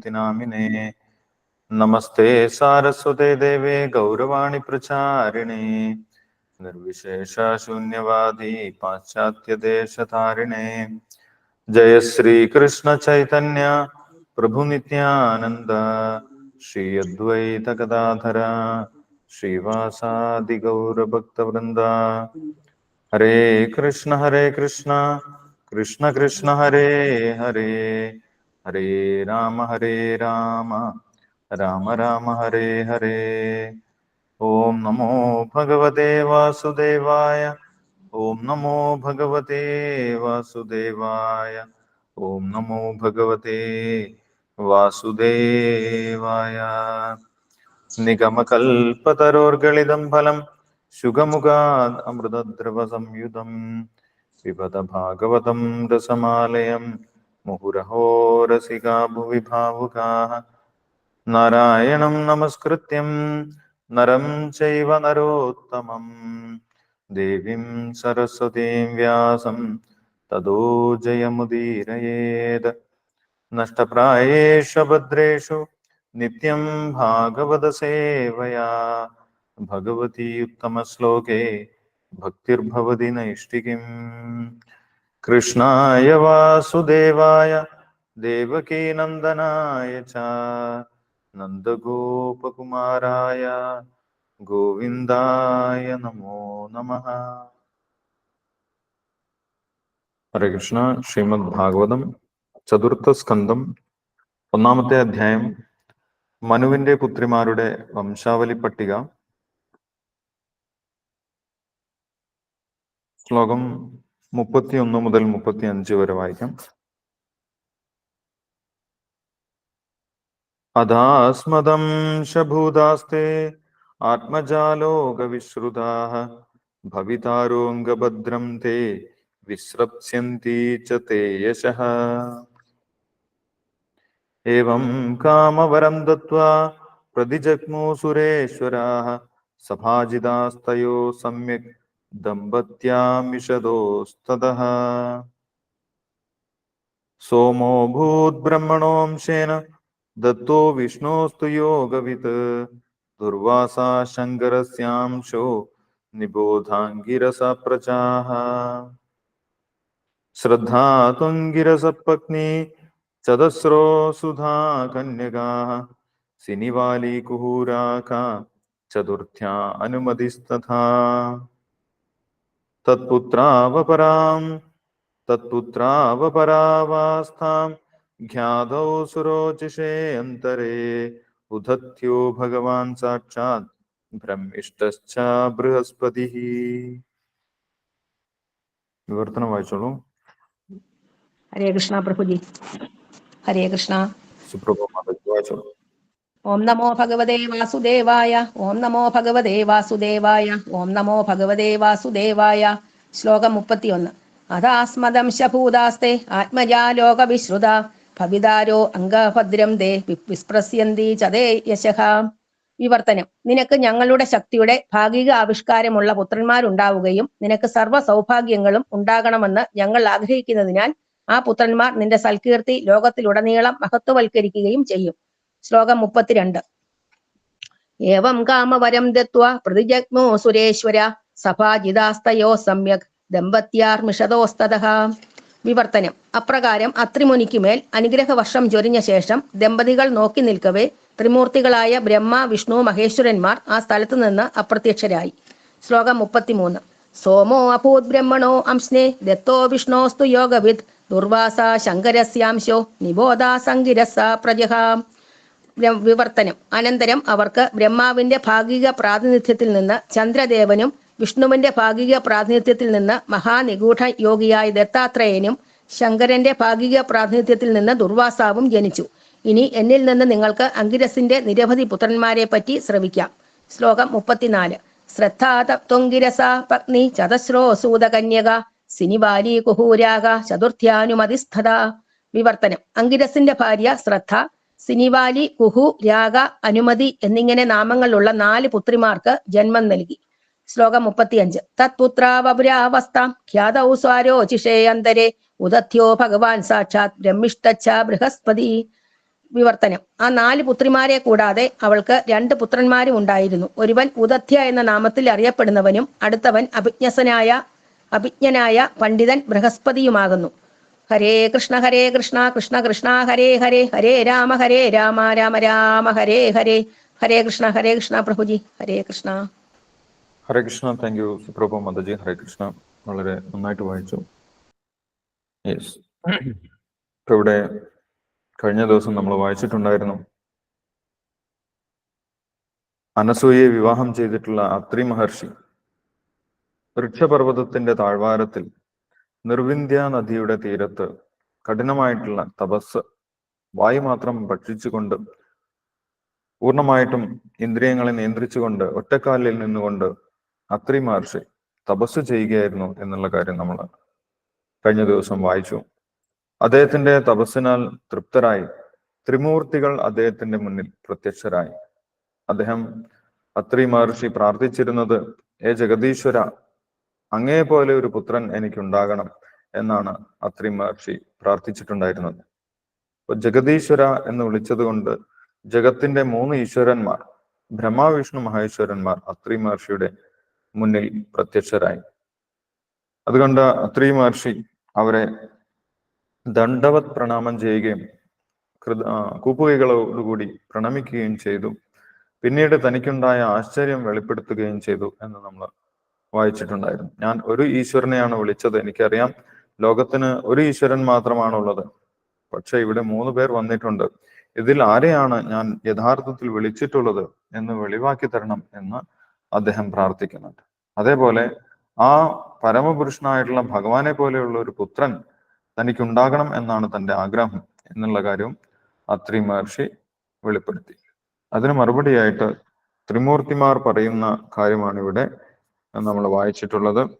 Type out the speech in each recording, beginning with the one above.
तिनामिने नमस्ते सारस्वते देवे गौरवाणी प्रचारिणे। निर्विशेषशून्यवादी पाश्चात्यदेशधारिणे जय श्री कृष्ण चैतन्य प्रभु नित्यानंद श्री अद्वैतगदाधर श्रीवासादिगौरभक्तवृन्द हरे कृष्ण हरे कृष्ण। कृष्ण कृष्ण, हरे हरे। ഹരേ രാമ ഹരേ രാമ. രാമ രാമ ഹരേ ഹരേ. ഓം നമോ ഭഗവതേ വാസുദേവായ. ഓം നമോ ഭഗവതേ വാസുദേവായ. ഓം നമോ ഭഗവതേ വാസുദേവായ. നിഗമകൽപതരോർഗളിതം ഫലം ശുഖമുഖാദ് അമൃതദ്രവ സംയുതം. വിപദ ഭാഗവതം രസമാലയം. മുഹുരഹോരസികാ ഭുവി ഭാവുകാः നാരായണം നമസ്കൃത്യം നരം ചൈവ നരോത്തമം ദേവീം സരസ്വതീം വ്യാസം തദോ ജയമുദീരയേത് നഷ്ടപ്രായേഷു ഭദ്രേഷു നിത്യം ഭാഗവതസേവയാ ഭഗവതി ഉത്തമശ്ലോകേ ഭക്തിർഭവതി നൈഷ്ഠികിം കൃഷ്ണായ വാസുദേവായ ദേവകീനന്ദനായ ച നന്ദഗോപകുമാരായ ഗോവിന്ദായ നമോ നമ. ഹരേ കൃഷ്ണ ശ്രീമദ് ഭാഗവതം ചതുർത്ഥ സ്കന്ധം ഒന്നാമത്തെ അധ്യായം മനുവിന്റെ പുത്രിമാരുടെ വംശാവലി പട്ടിക. ശ്ലോകം മുപ്പത്തി ഒന്ന് മുതൽ മുപ്പത്തി അഞ്ച് വരെ വായിക്കാം അധാസ്മദം ശഭൂതാസ്തേ ആത്മജാലോകവിശ്രുതാഹ ഭവിതാരോംഗഭദ്രം തേ വിശ്രപ്സ്യന്തി ച തേയശഃ एवं कामवरं दत्त्वा प्रदिजग्मो सुरेश्वराः सभाजिदास्तयो सम्यक् ദമ്പത്യാമിഷദോസ്തതഃ സോമോ ഭൂദ്ബ്രഹ്മണോംശേന ദത്തോ വിഷ്ണോസ്തു യോഗവിത് ദുർവാസാ ശങ്കരസ്യാംശോ നിബോധാംഗിരസപ്രചാഃ ശ്രദ്ധാതുംഗിരസപത്നി ചതസ്രോ സുധാ കന്യകാः സിനിവാലീകുഹൂരാഖ ചതുർത്ഥ്യാ അനുമതിസ്തഥാ तत्पुत्रावपरां तत्पुत्रावपरावास्थां ध्याधौ सुरोचिषे अन्तरे उधत्यो भगवान् साक्षात् ब्रह्मिष्ठश्च बृहस्पतिः। विवर्तन वाचलो। हरे कृष्णा प्रभुजी। हरे कृष्णा। सुप्रभो माता ഓം നമോ ഭഗവതേ വാസുദേവായ ഓം നമോ ഭഗവതേ വാസുദേവായ ഓം നമോ ഭഗവതേ വാസുദേവായ. ശ്ലോകം മുപ്പത്തിയൊന്ന്. അതാസ്മദം ശഭൂതാസ്തേ ആത്മജാലോക വിശ്രുത ഭവിതാരോ അംഗഭദ്രം ദേ വിസ്പ്രസ്യന്തി ചതേ യശഹ വിവർത്തനം. നിനക്ക് ഞങ്ങളുടെ ശക്തിയുടെ ഭാഗിക ആവിഷ്കാരമുള്ള പുത്രന്മാരുണ്ടാവുകയും നിനക്ക് സർവ സൗഭാഗ്യങ്ങളും ഉണ്ടാകണമെന്ന് ഞങ്ങൾ ആഗ്രഹിക്കുന്നതിനാൽ ആ പുത്രന്മാർ നിന്റെ സൽകീർത്തി ലോകത്തിലുടനീളം മഹത്വവൽക്കരിക്കുകയും ചെയ്യും. ശ്ലോകം മുപ്പത്തിരണ്ട്. ഏവം കാമവരം ദത്വ പ്രതിജഗ്മോ സുരേശ്വര സഭാജിതാസ്തയോ സമ്യക് ദമ്പത്യാർമിഷതോസ്തതഃ വിവർത്തനം. അപ്രകാരം അത്രിമുനിക്കുമേൽ അനുഗ്രഹ വർഷം ചൊരിഞ്ഞ ശേഷം ദമ്പതികൾ നോക്കി നിൽക്കവേ ത്രിമൂർത്തികളായ ബ്രഹ്മ വിഷ്ണു മഹേശ്വരന്മാർ ആ സ്ഥലത്തു നിന്ന് അപ്രത്യക്ഷരായി. ശ്ലോകം മുപ്പത്തിമൂന്ന്. സോമോ അഭൂത് ബ്രഹ്മണോ അംസ്നേ ദത്തോ വിഷ്ണോസ്തു യോഗവിദ് ദുർവാസ ശങ്കരസ്യാംശോ നിബോധ സങ്കിരസ പ്രജഹാം. വിവർത്തനം. അനന്തരം അവർക്ക് ബ്രഹ്മാവിന്റെ ഭാഗിക പ്രാതിനിധ്യത്തിൽ നിന്ന് ചന്ദ്രദേവനും വിഷ്ണുവിന്റെ ഭാഗിക പ്രാതിനിധ്യത്തിൽ നിന്ന് മഹാനിഗൂഢ യോഗിയായ ദത്താത്രേയനും ശങ്കരന്റെ ഭാഗിക പ്രാതിനിധ്യത്തിൽ നിന്ന് ദുർവാസാവും ജനിച്ചു. ഇനി എന്നിൽ നിന്ന് നിങ്ങൾക്ക് അങ്കിരസിന്റെ നിരവധി പുത്രന്മാരെ പറ്റി ശ്രവിക്കാം. ശ്ലോകം മുപ്പത്തിനാല്. ശ്രദ്ധാതത്വങ്കിരസ പത്നി ചതശ്രോ സിനിവാലി കുഹൂരാക ചതുർത്ഥ്യാനുമതിസ്ഥത. വിവർത്തനം. അങ്കിരസിന്റെ ഭാര്യ ശ്രദ്ധ സിനിവാലി കുഹു രാഗ അനുമതി എന്നിങ്ങനെ നാമങ്ങളുള്ള നാല് പുത്രിമാർക്ക് ജന്മം നൽകി. ശ്ലോകം മുപ്പത്തിയഞ്ച്. തത്പുത്രാവപുരാവസ്ഥാം ഖ്യാതൗ ഉദത്യോ ഭഗവാൻ സാക്ഷാത് ബ്രഹ്മിഷ്ടച്ച ബൃഹസ്പതി. വിവർത്തനം. ആ നാല് പുത്രിമാരെ കൂടാതെ അവൾക്ക് രണ്ട് പുത്രന്മാരും ഉണ്ടായിരുന്നു. ഒരുവൻ ഉദത്യ എന്ന നാമത്തിൽ അറിയപ്പെടുന്നവനും അടുത്തവൻ അഭിജ്ഞസനായ അഭിജ്ഞനായ പണ്ഡിതൻ ബൃഹസ്പതിയുമാകുന്നു. Hare Krishna Hare Krishna Krishna Krishna Hare Hare Hare Rama Hare Rama Rama Rama Hare Hare. Hare Krishna Hare Krishna പ്രഭുജി Hare Krishna. Hare Krishna thank you Suprabhu Mataji Hare Krishna. വളരെ നന്നായിട്ട് വായിച്ചു. യെസ് ഇപ്പൊ ഇവിടെ കഴിഞ്ഞ ദിവസം നമ്മൾ വായിച്ചിട്ടുണ്ടായിരുന്നു. അനസൂയെ വിവാഹം ചെയ്തിട്ടുള്ള അത്രി മഹർഷി വൃക്ഷപർവതത്തിന്റെ താഴ്വാരത്തിൽ നിർവിന്ധ്യ നദിയുടെ തീരത്ത് കഠിനമായിട്ടുള്ള തപസ് വായു മാത്രം ഭക്ഷിച്ചുകൊണ്ട് പൂർണമായിട്ടും ഇന്ദ്രിയങ്ങളെ നിയന്ത്രിച്ചുകൊണ്ട് ഒറ്റക്കാലിൽ നിന്നുകൊണ്ട് അത്രി മഹർഷി തപസ് ചെയ്യുകയായിരുന്നു എന്നുള്ള കാര്യം നമ്മൾ കഴിഞ്ഞ ദിവസം വായിച്ചു. അദ്ദേഹത്തിന്റെ തപസ്സിനാൽ തൃപ്തരായി. ത്രിമൂർത്തികൾ അദ്ദേഹത്തിന്റെ മുന്നിൽ പ്രത്യക്ഷരായി. അദ്ദേഹം അത്രി മഹർഷി പ്രാർത്ഥിച്ചിരുന്നത് ഏ ജഗദീശ്വര അങ്ങേ പോലെ ഒരു പുത്രൻ എനിക്കുണ്ടാകണം എന്നാണ് അത്രി മഹർഷി പ്രാർത്ഥിച്ചിട്ടുണ്ടായിരുന്നത്. അപ്പൊ ജഗതീശ്വര എന്ന് വിളിച്ചത് കൊണ്ട് ജഗത്തിന്റെ മൂന്ന് ഈശ്വരന്മാർ ബ്രഹ്മാവിഷ്ണു മഹേശ്വരന്മാർ അത്രി മഹർഷിയുടെ മുന്നിൽ പ്രത്യക്ഷരായി. അതുകൊണ്ട് അത്രി മഹർഷി അവരെ ദണ്ഡവത് പ്രണാമം ചെയ്യുകയും കൃത കൂപ്പുകൈകളോടുകൂടി പ്രണമിക്കുകയും ചെയ്തു. പിന്നീട് തനിക്കുണ്ടായ ആശ്ചര്യം വെളിപ്പെടുത്തുകയും ചെയ്തു എന്ന് നമ്മൾ വായിച്ചിട്ടുണ്ടായിരുന്നു. ഞാൻ ഒരു ഈശ്വരനെയാണ് വിളിച്ചത്. എനിക്കറിയാം ലോകത്തിന് ഒരു ഈശ്വരൻ മാത്രമാണുള്ളത്. പക്ഷെ ഇവിടെ മൂന്ന് പേർ വന്നിട്ടുണ്ട്. ഇതിൽ ആരെയാണ് ഞാൻ യഥാർത്ഥത്തിൽ വിളിച്ചിട്ടുള്ളത് എന്ന് വെളിവാക്കി തരണം എന്ന് അദ്ദേഹം പ്രാർത്ഥിക്കുന്നുണ്ട്. അതേപോലെ ആ പരമപുരുഷനായിട്ടുള്ള ഭഗവാനെ പോലെയുള്ള ഒരു പുത്രൻ തനിക്കുണ്ടാകണം എന്നാണ് തന്റെ ആഗ്രഹം എന്നുള്ള കാര്യവും അത്രി മഹർഷി വെളിപ്പെടുത്തി. അതിന് മറുപടിയായിട്ട് ത്രിമൂർത്തിമാർ പറയുന്ന കാര്യമാണ് ഇവിടെ നമ്മൾ വായിച്ചിട്ടുള്ളത്.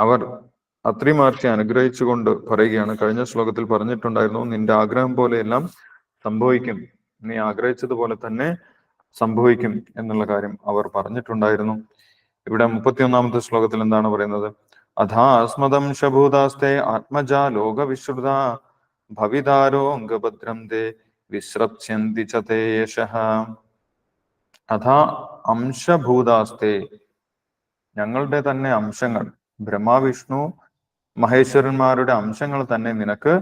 അവർ അത്രിമാർക്കെ മഹർഷി അനുഗ്രഹിച്ചുകൊണ്ട് പറയുകയാണ്. കഴിഞ്ഞ ശ്ലോകത്തിൽ പറഞ്ഞിട്ടുണ്ടായിരുന്നു നിന്റെ ആഗ്രഹം പോലെയെല്ലാം സംഭവിക്കും. നീ ആഗ്രഹിച്ചതുപോലെ തന്നെ സംഭവിക്കും എന്നുള്ള കാര്യം അവർ പറഞ്ഞിട്ടുണ്ടായിരുന്നു. ഇവിടെ മുപ്പത്തിയൊന്നാമത്തെ ശ്ലോകത്തിൽ എന്താണ് പറയുന്നത്? അഥാ അസ്മദംശഭൂതാസ്തേ ആത്മജ ലോകവിശ്രുത ഭവിതാരോ അംഗഭദ്രം തേ വിശ്രപ്സ്യന്തി ച തേ യശഃ. അഥാ അംശഭൂതാസ്തേ ഞങ്ങളുടെ തന്നെ അംശങ്ങൾ. ബ്രഹ്മാവിഷ്ണു മഹേശ്വരന്മാരുടെ അംശങ്ങൾ തന്നെ നിനക്ക്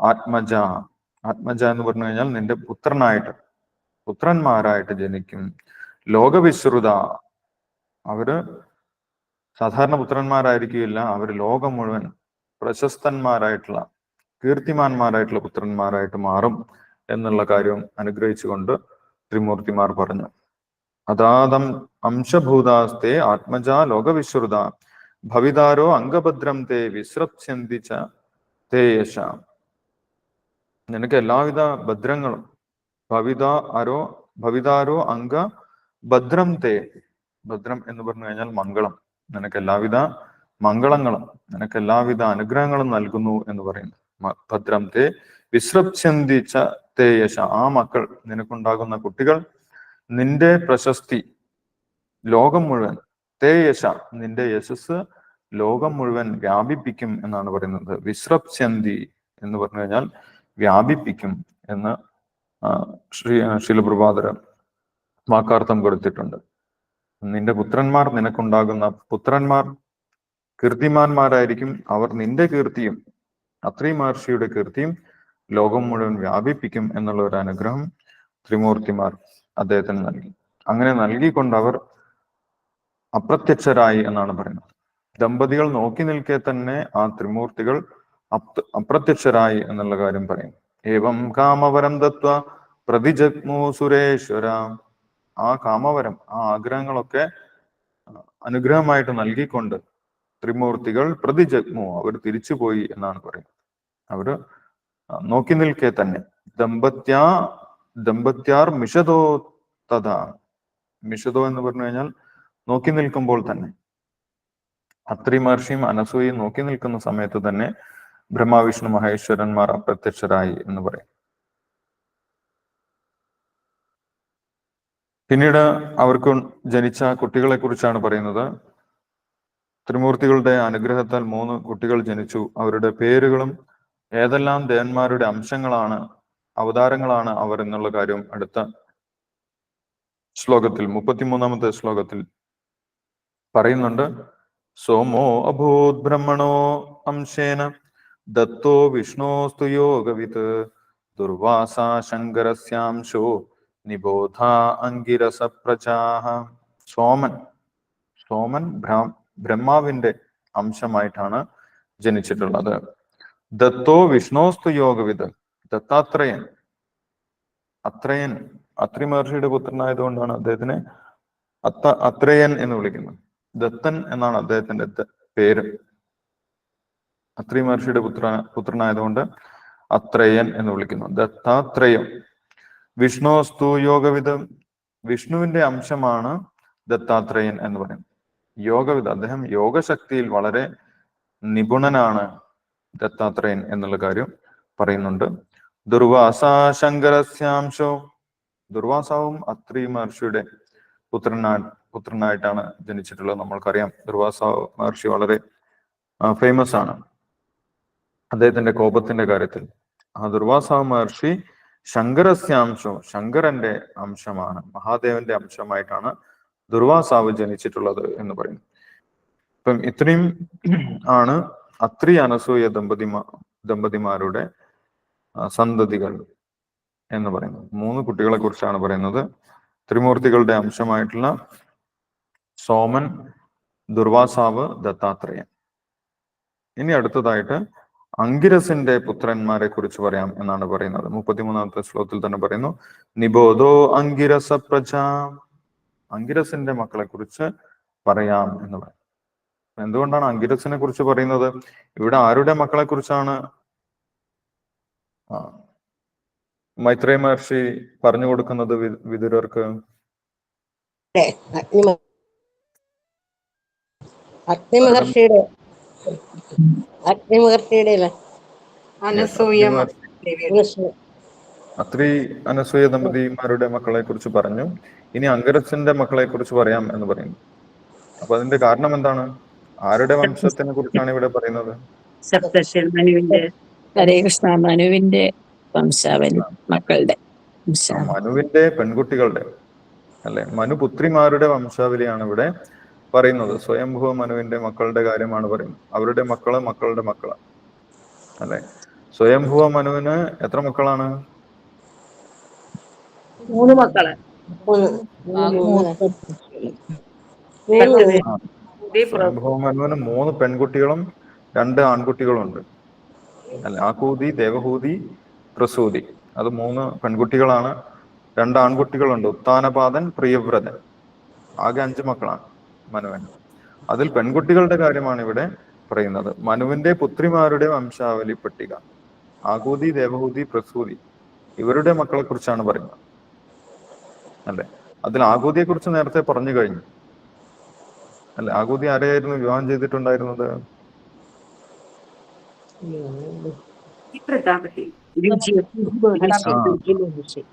ആത്മജ. ആത്മജ എന്ന് പറഞ്ഞു കഴിഞ്ഞാൽ നിന്റെ പുത്രനായിട്ട് പുത്രന്മാരായിട്ട് ജനിക്കും. ലോകവിശ്രുത. അവർ സാധാരണ പുത്രന്മാരായിരിക്കില്ല അവർ ലോകം മുഴുവൻ പ്രശസ്തന്മാരായിട്ടുള്ള കീർത്തിമാന്മാരായിട്ടുള്ള പുത്രന്മാരായിട്ട് മാറും എന്നുള്ള കാര്യം അനുഗ്രഹിച്ചുകൊണ്ട് ത്രിമൂർത്തിമാർ പറഞ്ഞു. അതാതം അംശഭൂതാസ്തേ ആത്മജാ ലോകവിശ്രുത ഭവിതാരോ അംഗഭദ്രം തേ വിശ്രപ്സ്യന്തി ച തേ നിനക്ക് എല്ലാവിധ ഭദ്രങ്ങളും ഭവിത അരോ ഭവിതാരോ അംഗ ഭദ്രം തേ. ഭദ്രം എന്ന് പറഞ്ഞു കഴിഞ്ഞാൽ മംഗളം. നിനക്ക് എല്ലാവിധ മംഗളങ്ങളും നിനക്ക് എല്ലാവിധ അനുഗ്രഹങ്ങളും നൽകുന്നു എന്ന് പറയുന്നു. ഭദ്രം തേ വിശ്രപ്സ്യന്തി ച തേ ആ മക്കൾ നിനക്കുണ്ടാകുന്ന കുട്ടികൾ നിന്റെ പ്രശസ്തി ലോകം മുഴുവൻ. തേ യശ നിന്റെ യശസ് ലോകം മുഴുവൻ വ്യാപിപ്പിക്കും എന്നാണ് പറയുന്നത്. വിശ്രപ്സ്യന്തി എന്ന് പറഞ്ഞു കഴിഞ്ഞാൽ വ്യാപിപ്പിക്കും എന്ന് ശ്രീ ശിലപ്രഭാതര വാക്കാർത്ഥം കൊടുത്തിട്ടുണ്ട്. നിന്റെ പുത്രന്മാർ നിനക്കുണ്ടാകുന്ന പുത്രന്മാർ കീർത്തിമാന്മാരായിരിക്കും. അവർ നിന്റെ കീർത്തിയും അത്രി മഹർഷിയുടെ കീർത്തിയും ലോകം മുഴുവൻ വ്യാപിപ്പിക്കും എന്നുള്ള ഒരു അനുഗ്രഹം ത്രിമൂർത്തിമാർ അദ്ദേഹത്തിന് നൽകി. അങ്ങനെ നൽകിക്കൊണ്ട് അവർ അപ്രത്യക്ഷരായി എന്നാണ് പറയുന്നത്. ദമ്പതികൾ നോക്കി നിൽക്കെ തന്നെ ആ ത്രിമൂർത്തികൾ അപ്രത്യക്ഷരായി എന്നുള്ള കാര്യം പറയുന്നു. ഏവം കാമവരം തത്വ പ്രതിജഗ്മു സുരേശ്വര. ആ കാമവരം ആ ആഗ്രഹങ്ങളൊക്കെ അനുഗ്രഹമായിട്ട് നൽകിക്കൊണ്ട് ത്രിമൂർത്തികൾ പ്രതിജഗ്മോ അവർ തിരിച്ചുപോയി എന്നാണ് പറയുന്നത്. അവർ നോക്കി നിൽക്കെ തന്നെ. ദമ്പത്യ ദമ്പത്യാർ മിഷതോ തഥ. മിഷതോ എന്ന് പറഞ്ഞു കഴിഞ്ഞാൽ നോക്കി നിൽക്കുമ്പോൾ തന്നെ. അത്രി മഹർഷിയും അനസൂയും നോക്കി നിൽക്കുന്ന സമയത്ത് തന്നെ ബ്രഹ്മാവിഷ്ണു മഹേശ്വരന്മാർ അപ്രത്യക്ഷരായി എന്ന് പറയും. പിന്നീട് അവർക്ക് ജനിച്ച കുട്ടികളെ കുറിച്ചാണ് പറയുന്നത്. ത്രിമൂർത്തികളുടെ അനുഗ്രഹത്താൽ മൂന്ന് കുട്ടികൾ ജനിച്ചു. അവരുടെ പേരുകളും ഏതെല്ലാം ദേവന്മാരുടെ അംശങ്ങളാണ് അവതാരങ്ങളാണ് അവർ എന്നുള്ള കാര്യം അടുത്ത ശ്ലോകത്തിൽ മുപ്പത്തിമൂന്നാമത്തെ ശ്ലോകത്തിൽ പറയുന്നുണ്ട്. സോമോ അഭൂത് ബ്രഹ്മണോ അംശേന ദത്തോ വിഷ്ണോസ്തു യോഗവിത് ദുർവാസ ശങ്കരസ്യാംശോ നിബോധ അങ്കിരസ പ്രജാഹ സോമൻ സോമൻ ബ്രഹ്മാവിന്റെ അംശമായിട്ടാണ് ജനിച്ചിട്ടുള്ളത്. ദത്തോ വിഷ്ണോസ്തു യോഗവിത് ദത്താത്രയൻ. അത്രയൻ അത്രി മഹർഷിയുടെ പുത്രനായതുകൊണ്ടാണ് അദ്ദേഹത്തിനെ അത്ത അത്രയൻ എന്ന് വിളിക്കുന്നത്. ദത്തൻ എന്നാണ് അദ്ദേഹത്തിന്റെ പേര്. അത്രി മഹർഷിയുടെ പുത്ര പുത്രനായതുകൊണ്ട് അത്രയൻ എന്ന് വിളിക്കുന്നു. ദത്താത്രയം. വിഷ്ണുവസ്തു യോഗവിധം വിഷ്ണുവിന്റെ അംശമാണ് ദത്താത്രയൻ എന്ന് പറയും യോഗവിധ അദ്ദേഹം യോഗശക്തിയിൽ വളരെ നിപുണനാണ് ദത്താത്രയൻ എന്നുള്ള കാര്യം പറയുന്നുണ്ട്. ദുർവാസ ശങ്കരസ്യാംശോ ദുർവാസാവും അത്രി മഹർഷിയുടെ പുത്രനാ പുത്രനായിട്ടാണ് ജനിച്ചിട്ടുള്ളത്. നമ്മൾക്കറിയാം ദുർവാസ മഹർഷി വളരെ ഫേമസ് ആണ്. അദ്ദേഹത്തിന്റെ കോപത്തിന്റെ കാര്യത്തിൽ. ആ ദുർവാസ മഹർഷി ശങ്കരസ്യാംശം ശങ്കരന്റെ അംശമാണ് മഹാദേവന്റെ അംശമായിട്ടാണ് ദുർവാസാവ് ജനിച്ചിട്ടുള്ളത് എന്ന് പറയുന്നു. ഇപ്പം ഇത്രയും ആണ് അത്രി അനസൂയ ദമ്പതിമാ ദമ്പതിമാരുടെ സന്തതികൾ എന്ന് പറയുന്നത്. മൂന്ന് കുട്ടികളെ കുറിച്ചാണ് പറയുന്നത്. ത്രിമൂർത്തികളുടെ അംശമായിട്ടുള്ള സോമൻ ദുർവാസാവ് ദത്താത്രേയൻ. ഇനി അടുത്തതായിട്ട് അങ്കിരസിന്റെ പുത്രന്മാരെ കുറിച്ച് പറയാം എന്നാണ് പറയുന്നത്. മുപ്പത്തിമൂന്നാമത്തെ ശ്ലോകത്തിൽ തന്നെ പറയുന്നു നിബോധോ അങ്കിരസ പ്രജ. അങ്കിരസിന്റെ മക്കളെ കുറിച്ച് പറയാം എന്ന് പറയും. എന്തുകൊണ്ടാണ് അങ്കിരസിനെ കുറിച്ച് പറയുന്നത്? ഇവിടെ ആരുടെ മക്കളെ കുറിച്ചാണ്? ആ, മൈത്രേയ മഹർഷി പറഞ്ഞു കൊടുക്കുന്നത് വി- വിതുരർക്ക്? അഗ്നി മഹർഷിയുടെ അഗ്നി മഹർഷിയുടെ അനസൂയ അത്രി അനസൂയ ദമ്പതിമാരുടെ മക്കളെ കുറിച്ച് പറഞ്ഞു. ഇനി അങ്കരസിന്റെ മക്കളെ കുറിച്ച് പറയാം എന്ന് പറയുന്നു. അപ്പൊ അതിന്റെ കാരണം എന്താണ്? ആരുടെ വംശത്തിനെ കുറിച്ചാണ് ഇവിടെ പറയുന്നത്? മനുവിന്റെ ഹരേ കൃഷ്ണ മനുവിന്റെ വംശാവലി മക്കളുടെ മനുവിന്റെ പെൺകുട്ടികളുടെ അല്ലെ? മനുപുത്രിമാരുടെ വംശാവലിയാണ് ഇവിടെ. പറയുന്നത് സ്വയംഭൂ മനുവിന്റെ മക്കളുടെ കാര്യമാണ് പറയുന്നത്. അവരുടെ മക്കൾ മക്കളുടെ മക്കൾ. അല്ലെ? സ്വയംഭുവ മനുവിന് എത്ര മക്കളാണ്? മൂന്ന് മക്കൾ. മനുവിന് മൂന്ന് പെൺകുട്ടികളും രണ്ട് ആൺകുട്ടികളും ഉണ്ട്. അല്ലെ? ആകൂതി ദേവഹൂതി പ്രസൂതി. അത് മൂന്ന് പെൺകുട്ടികളാണ്. രണ്ട് ആൺകുട്ടികളുണ്ട്. ഉത്താനപാതൻ പ്രിയവ്രതൻ. ആകെ അഞ്ച് മക്കളാണ്. മനുവിന് അതിൽ പെൺകുട്ടികളുടെ കാര്യമാണ് ഇവിടെ പറയുന്നത്. മനുവിന്റെ പുത്രിമാരുടെ വംശാവലി പട്ടിക ആകൂതി ദേവഹൂതി പ്രസൂതി ഇവരുടെ മക്കളെ കുറിച്ചാണ് പറയുന്നത്. അല്ലെ? അതിൽ ആകൂതിയെ കുറിച്ച് നേരത്തെ പറഞ്ഞു കഴിഞ്ഞു. അല്ലെ? ആകൂതി ആരെയായിരുന്നു വിവാഹം ചെയ്തിട്ടുണ്ടായിരുന്നത്.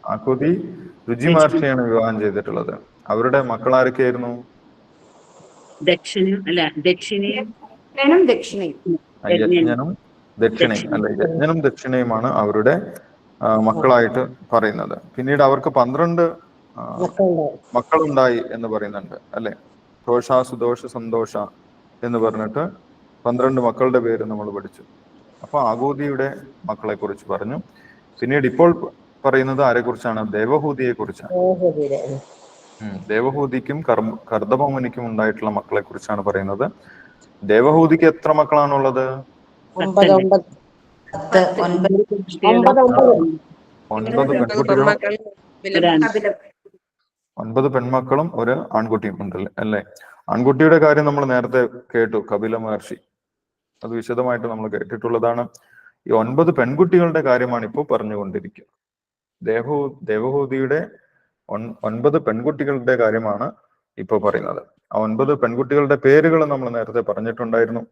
ആകൂതി രുചി. മഹർഷിയാണ് വിവാഹം ചെയ്തിട്ടുള്ളത്. അവരുടെ മക്കൾ ആരൊക്കെയായിരുന്നു ദക്ഷിണ അല്ല ദക്ഷിണയും യജ്ഞനും ദക്ഷിണയും. യജ്ഞനും ദക്ഷിണയും അല്ലെ യജ്ഞനും ദക്ഷിണയുമാണ് അവരുടെ മക്കളായിട്ട് പറയുന്നത്. പിന്നീട് അവർക്ക് പന്ത്രണ്ട് മക്കളുണ്ടായി. എന്ന് പറയുന്നുണ്ട് അല്ലെ? ദോഷ സുദോഷ സന്തോഷ എന്ന് പറഞ്ഞിട്ട് പന്ത്രണ്ട് മക്കളുടെ പേര് നമ്മൾ പഠിച്ചു. അപ്പൊ ആകൂതിയുടെ മക്കളെ കുറിച്ച് പറഞ്ഞു. പിന്നീട് ഇപ്പോൾ പറയുന്നത് ആരെ കുറിച്ചാണ് ദേവഹൂതിയെ കുറിച്ചാണ്. ദേവഹൂതിക്കും കർമ്മ ഉണ്ടായിട്ടുള്ള മക്കളെ കുറിച്ചാണ് പറയുന്നത്. ദേവഹൂതിക്ക് എത്ര മക്കളാണുള്ളത്? ഒൻപത് പെൺകുട്ടികളും ഒൻപത് പെൺമക്കളും ഒരു ആൺകുട്ടിയും ഉണ്ടല്ലേ അല്ലേ? ആൺകുട്ടിയുടെ കാര്യം നമ്മൾ നേരത്തെ കേട്ടു കപില മഹർഷി. അത് വിശദമായിട്ട് നമ്മൾ കേട്ടിട്ടുള്ളതാണ്. ഈ ഒൻപത് പെൺകുട്ടികളുടെ കാര്യമാണ് ഇപ്പോൾ പറഞ്ഞുകൊണ്ടിരിക്കുക ദേവഹൂ ദേവഹൂതിയുടെ ഒൻപത് പെൺകുട്ടികളുടെ കാര്യമാണ് ഇപ്പോൾ പറയുന്നത്. ആ ഒൻപത് പെൺകുട്ടികളുടെ പേരുകൾ നമ്മൾ നേരത്തെ പറഞ്ഞിട്ടുണ്ടായിരുന്നു.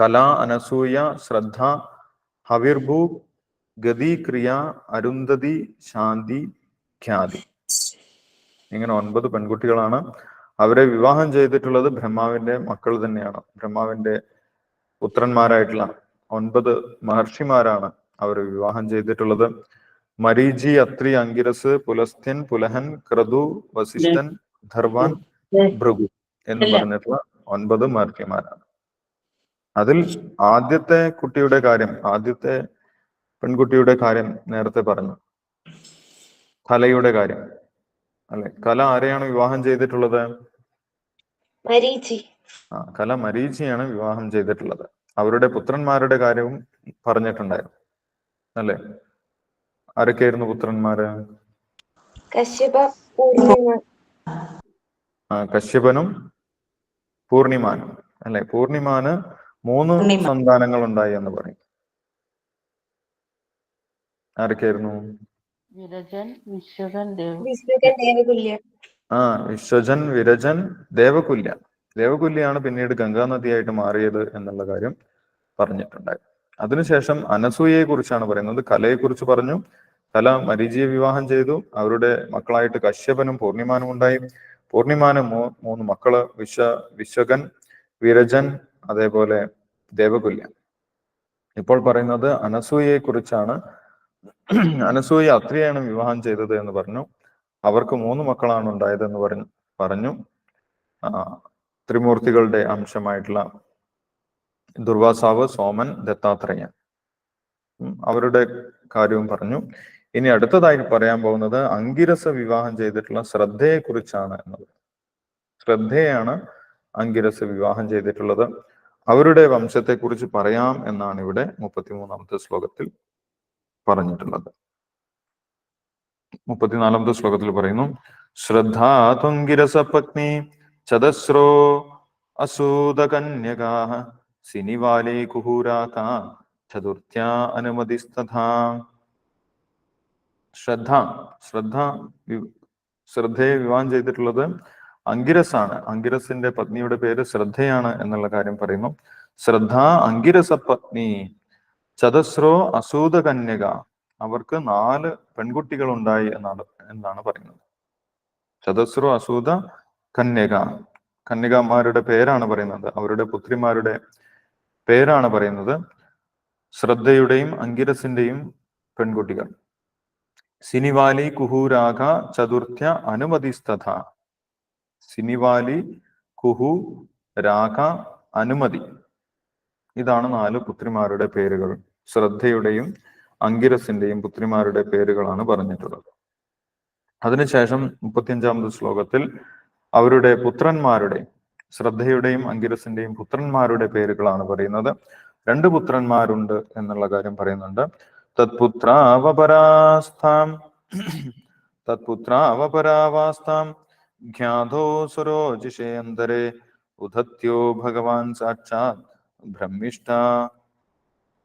കല അനസൂയ ശ്രദ്ധ ഹവിർഭൂ ഗതി ക്രിയ അരുന്ധതി ശാന്തി ഖ്യാതി. ഇങ്ങനെ ഒൻപത് പെൺകുട്ടികളാണ് അവരെ വിവാഹം ചെയ്തിട്ടുള്ളത് ബ്രഹ്മാവിന്റെ മക്കൾ തന്നെയാണ്. ബ്രഹ്മാവിന്റെ പുത്രന്മാരായിട്ടുള്ള ഒൻപത് മഹർഷിമാരാണ് അവർ വിവാഹം ചെയ്തിട്ടുള്ളത്. മരീചി അത്രി അങ്കിരസ് പുലസ്ത്യൻ പുലഹൻ ക്രതു വസിഷ്ഠൻ ധർവാൻ ഭൃഗു എന്ന് പറഞ്ഞിട്ടുള്ള ഒൻപത് മാർക്കിമാരാണ്. അതിൽ ആദ്യത്തെ കുട്ടിയുടെ കാര്യം ആദ്യത്തെ പെൺകുട്ടിയുടെ കാര്യം നേരത്തെ പറഞ്ഞു. കലയുടെ കാര്യം. അല്ലെ? കല ആരെയാണ് വിവാഹം ചെയ്തിട്ടുള്ളത്? ആ കല മരീചിയാണ് വിവാഹം ചെയ്തിട്ടുള്ളത്. അവരുടെ പുത്രന്മാരുടെ കാര്യവും പറഞ്ഞിട്ടുണ്ടായിരുന്നു. അല്ലെ? ആരൊക്കെയായിരുന്നു പുത്രന്മാര്? കശ്യപ ആ, കശ്യപനും പൂർണിമാനും. അല്ലെ? പൂർണിമാന് മൂന്ന് സന്താനങ്ങൾ ഉണ്ടായി എന്ന് പറയും. ആരൊക്കെയായിരുന്നു? ആ വിശ്വജൻ വിരജൻ ദേവകുല്യ. ദേവകുല്യാണ് പിന്നീട് ഗംഗാനദിയായിട്ട് മാറിയത് എന്നുള്ള കാര്യം പറഞ്ഞിട്ടുണ്ടായി അതിനുശേഷം അനസൂയയെ കുറിച്ചാണ് പറയുന്നത്. കലയെ കുറിച്ച് പറഞ്ഞു. കല മരീചിയെ വിവാഹം ചെയ്തു. അവരുടെ മക്കളായിട്ട് കശ്യപനും പൂർണിമാനും ഉണ്ടായി. പൂർണിമാന് മൂന്ന് മക്കൾ. വിശ്വ വിശ്വകൻ വിരജൻ അതേപോലെ ദേവകുല്യ ഇപ്പോൾ പറയുന്നത് അനസൂയയെ കുറിച്ചാണ് അനസൂയ അത്രിയാണ് വിവാഹം ചെയ്തത് എന്ന് പറഞ്ഞു. അവർക്ക് മൂന്ന് മക്കളാണ് ഉണ്ടായതെന്ന് പറഞ്ഞു പറഞ്ഞു. ത്രിമൂർത്തികളുടെ അംശമായിട്ടുള്ള ദുർവാസാവ് സോമൻ ദത്താത്രേയൻ. അവരുടെ കാര്യവും പറഞ്ഞു. ഇനി അടുത്തതായി പറയാൻ പോകുന്നത് അങ്കിരസ വിവാഹം ചെയ്തിട്ടുള്ള ശ്രദ്ധയെ കുറിച്ചാണ് എന്നത്. ശ്രദ്ധയാണ് അങ്കിരസ വിവാഹം ചെയ്തിട്ടുള്ളത്. അവരുടെ വംശത്തെക്കുറിച്ച് പറയാം എന്നാണ് ഇവിടെ മുപ്പത്തിമൂന്നാമത്തെ ശ്ലോകത്തിൽ പറഞ്ഞിട്ടുള്ളത്. മുപ്പത്തിനാലാമത്തെ ശ്ലോകത്തിൽ പറയുന്നു ശ്രദ്ധാ പത്നി ചതസ്രോ അസൂതകന്യകാ സിനിവാലേ കുഹൂരാക ചതുർത്ഥ്യാ അനുമതിസ്തഥാ. ശ്രദ്ധ ശ്രദ്ധ ശ്രദ്ധയെ വിവാഹം ചെയ്തിട്ടുള്ളത് അങ്കിരസാണ്. അങ്കിരസിന്റെ പത്നിയുടെ പേര് ശ്രദ്ധയാണ് എന്നുള്ള കാര്യം പറയുന്നു. ശ്രദ്ധ അങ്കിരസ പത്നി ചതസ്രോ അസൂത കന്യക അവർക്ക് നാല് പെൺകുട്ടികൾ ഉണ്ടായി എന്നാണ് എന്നാണ് പറയുന്നത്. ചതസ്രോ അസൂത കന്യക കന്യകമാരുടെ പേരാണ് പറയുന്നത്. അവരുടെ പുത്രിമാരുടെ പേരാണ് പറയുന്നത് ശ്രദ്ധയുടെയും അങ്കിരസിന്റെയും പെൺകുട്ടികൾ. സിനിവാലി കുഹുരാഘ ചതുർത്ഥ്യ അനുമതിസ്തഥ സിനിവാലി കുഹു രാഘ അനുമതി. ഇതാണ് നാല് പുത്രിമാരുടെ പേരുകൾ. ശ്രദ്ധയുടെയും അങ്കിരസിന്റെയും പുത്രിമാരുടെ പേരുകളാണ് പറഞ്ഞിട്ടുള്ളത്. അതിനുശേഷം മുപ്പത്തിയഞ്ചാമത് ശ്ലോകത്തിൽ അവരുടെ പുത്രന്മാരുടെ ശ്രദ്ധയുടെയും അങ്കിരസിന്റെയും പുത്രന്മാരുടെ പേരുകളാണ് പറയുന്നത്. രണ്ട് പുത്രന്മാരുണ്ട് എന്നുള്ള കാര്യം പറയുന്നുണ്ട്. തത്പുത്രാവപരാസ്ഥാം തത്പുത്രാവപരാവാസ്താം. ഖ്യാതോ സുരോജിഷേന്തരെ ഉദത്യോ ഭഗവാൻ സാക്ഷാത്. ബ്രഹ്മിഷ്ട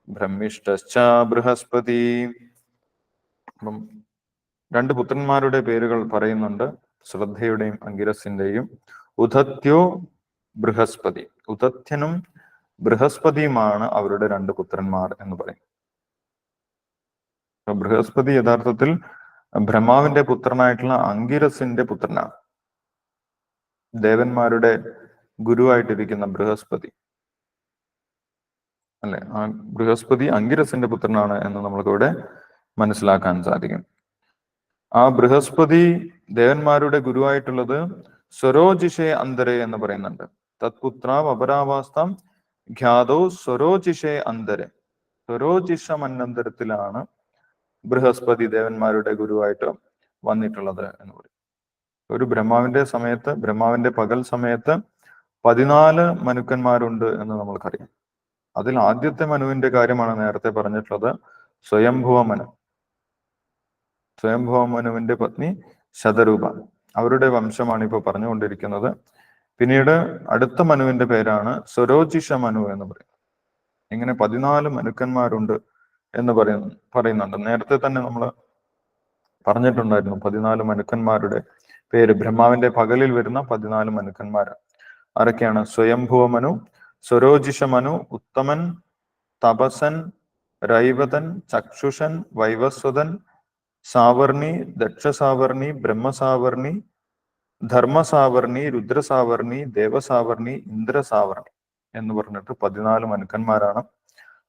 ബ്രഹ്മിഷ്ടശ്ച ബൃഹസ്പതി. രണ്ട് പുത്രന്മാരുടെ പേരുകൾ പറയുന്നുണ്ട്. ശ്രദ്ധയുടെയും അങ്കിരസിന്റെയും. ഉദത്യോ ബൃഹസ്പതി. ഉദത്യനും ബൃഹസ്പതിയുമാണ് അവരുടെ രണ്ട് പുത്രന്മാർ എന്ന് പറയും. ബൃഹസ്പതി യഥാർത്ഥത്തിൽ ബ്രഹ്മാവിന്റെ പുത്രനായിട്ടുള്ള അങ്കിരസിന്റെ പുത്രനാണ്. ദേവന്മാരുടെ ഗുരുവായിട്ടിരിക്കുന്ന ബൃഹസ്പതി. അല്ലെ? ആ ബൃഹസ്പതി അങ്കിരസിന്റെ പുത്രനാണ് എന്ന് നമ്മൾക്ക് ഇവിടെ മനസ്സിലാക്കാൻ സാധിക്കും. ആ ബൃഹസ്പതി ദേവന്മാരുടെ ഗുരുവായിട്ടുള്ളത് സ്വരോജിഷേ അന്തരെ എന്ന് പറയുന്നുണ്ട്. തത്പുത്ര അപരാവാസ്തം ഖ്യാതോ സ്വരോചിഷേ അന്തരെ സ്വരോചിഷ മന്നന്തരത്തിലാണ് ബൃഹസ്പതി ദേവന്മാരുടെ ഗുരുവായിട്ട് വന്നിട്ടുള്ളത് എന്ന് പറയും. ഒരു ബ്രഹ്മാവിന്റെ സമയത്ത് ബ്രഹ്മാവിന്റെ പകൽ സമയത്ത് പതിനാല് മനുക്കന്മാരുണ്ട് എന്ന് നമ്മൾക്കറിയാം. അതിൽ ആദ്യത്തെ മനുവിന്റെ കാര്യമാണ് നേരത്തെ പറഞ്ഞിട്ടുള്ളത് സ്വയംഭുവ മനു സ്വയംഭുവ മനുവിന്റെ പത്നി ശതരൂപ. അവരുടെ വംശമാണ് ഇപ്പോൾ പറഞ്ഞുകൊണ്ടിരിക്കുന്നത്. പിന്നീട് അടുത്ത മനുവിന്റെ പേരാണ് സ്വരോജിഷ മനു എന്ന് പറയുന്നത് ഇങ്ങനെ പതിനാല് മനുക്കന്മാരുണ്ട് എന്ന് പറയുന്നു പറയുന്നുണ്ട്. നേരത്തെ തന്നെ നമ്മൾ പറഞ്ഞിട്ടുണ്ടായിരുന്നു പതിനാല് മനുക്കന്മാരുടെ പേര്. ബ്രഹ്മാവിന്റെ പകലിൽ വരുന്ന പതിനാല് മനുക്കന്മാർ ആരൊക്കെയാണ്? സ്വയംഭുവ മനു സ്വരോജിഷ മനു ഉത്തമൻ തപസൻ രൈവതൻ ചക്ഷുഷൻ വൈവസ്വതൻ സാവർണി ദക്ഷസാവർണി ബ്രഹ്മസാവർണി ധർമ്മസാവർണി രുദ്രസാവർണി ദേവസാവർണി ഇന്ദ്രസാവർണി എന്ന് പറഞ്ഞിട്ട് പതിനാല് മനുക്കന്മാരാണ്.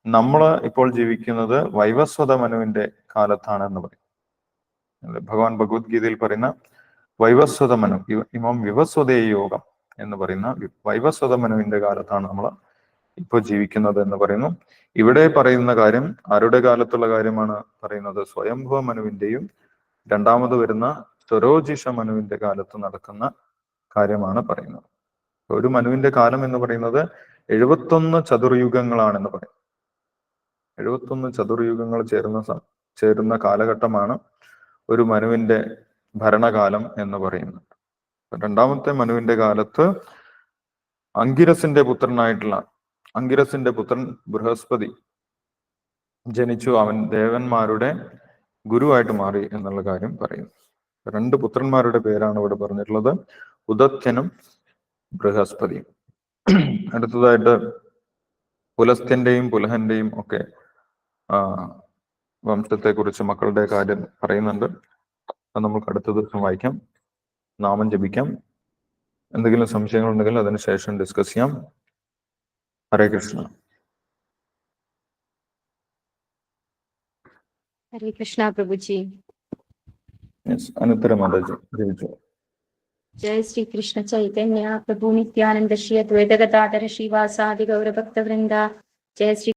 നമ്മൾ ഇപ്പോൾ ജീവിക്കുന്നത് വൈവസ്വത മനുവിന്റെ കാലത്താണ് എന്ന് പറയും ഭഗവാൻ ഭഗവത്ഗീതയിൽ പറയുന്ന വൈവസ്വത മനു ഇമം വിവസ്വതേ യോഗം എന്ന് പറയുന്ന വൈവസ്വത മനുവിന്റെ കാലത്താണ് നമ്മൾ ഇപ്പോൾ ജീവിക്കുന്നത് എന്ന് പറയുന്നു. ഇവിടെ പറയുന്ന കാര്യം ആരുടെ കാലത്തുള്ള കാര്യമാണ് പറയുന്നത്? സ്വയംഭവ മനുവിന്റെയും രണ്ടാമത് വരുന്ന സ്വരോജിഷ മനുവിന്റെ കാലത്ത് നടക്കുന്ന കാര്യമാണ് പറയുന്നത്. ഒരു മനുവിന്റെ കാലം എന്ന് പറയുന്നത് എഴുപത്തൊന്ന് ചതുർയുഗങ്ങളാണെന്ന് പറയും. എഴുപത്തൊന്ന് ചതുർയുഗങ്ങൾ ചേരുന്ന ചേരുന്ന കാലഘട്ടമാണ് ഒരു മനുവിന്റെ ഭരണകാലം എന്ന് പറയുന്നത്. രണ്ടാമത്തെ മനുവിന്റെ കാലത്ത് അങ്കിരസിന്റെ പുത്രനായിട്ടുള്ള അങ്കിരസിന്റെ പുത്രൻ ബൃഹസ്പതി ജനിച്ചു. അവൻ ദേവന്മാരുടെ ഗുരുവായിട്ട് മാറി എന്നുള്ള കാര്യം പറയുന്നു. രണ്ട് പുത്രന്മാരുടെ പേരാണ് ഇവിടെ പറഞ്ഞിട്ടുള്ളത്. ഉദത്യനും ബൃഹസ്പതിയും. അടുത്തതായിട്ട് പുലസ്ഥന്റെയും പുലഹന്റെയും ഒക്കെ വംശത്തെക്കുറിച്ച് മക്കളുടെ കാര്യം പറയുന്നുണ്ട്. അത് നമുക്ക് അടുത്ത ദിവസം വായിക്കാം. നാമം ജപിക്കാം. എന്തെങ്കിലും സംശയങ്ങൾ ഉണ്ടെങ്കിൽ അതിനുശേഷം ഡിസ്കസ് ചെയ്യാം. ഹരേ കൃഷ്ണ. ഹരേ കൃഷ്ണ പ്രഭുജി. यस जय श्री कृष्ण चैतन्य प्रभु नित्यानंद श्री अद्वैत गदाधर श्रीवासादि गौर भक्त वृंदा जय श्री